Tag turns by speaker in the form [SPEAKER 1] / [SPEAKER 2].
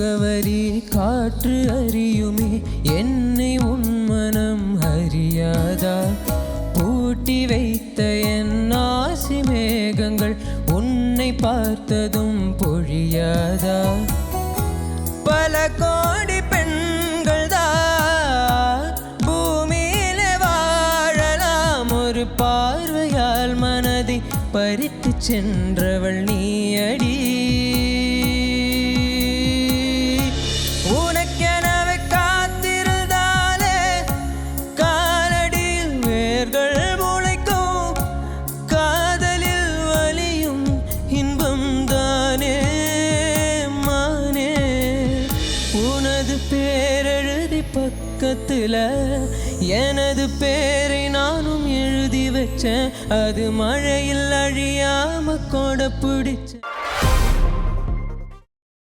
[SPEAKER 1] முகவரி காற்று அறியுமே என்னை உன்மனம் அறியாதா? பூட்டி வைத்த என் ஆசி மேகங்கள் உன்னை பார்த்ததும் பொழியாதா? பல கோடி பெண்கள் தான் பூமியில வாழலாம் ஒரு பார்வையால் மனதை பறித்து சென்றவள் நீ அடி. உனது பேரெழுதி பக்கத்துல எனது பேரை நானும் எழுதி வச்சேன். அது மழையில் அழியாம கொடை பிடிச்சேன்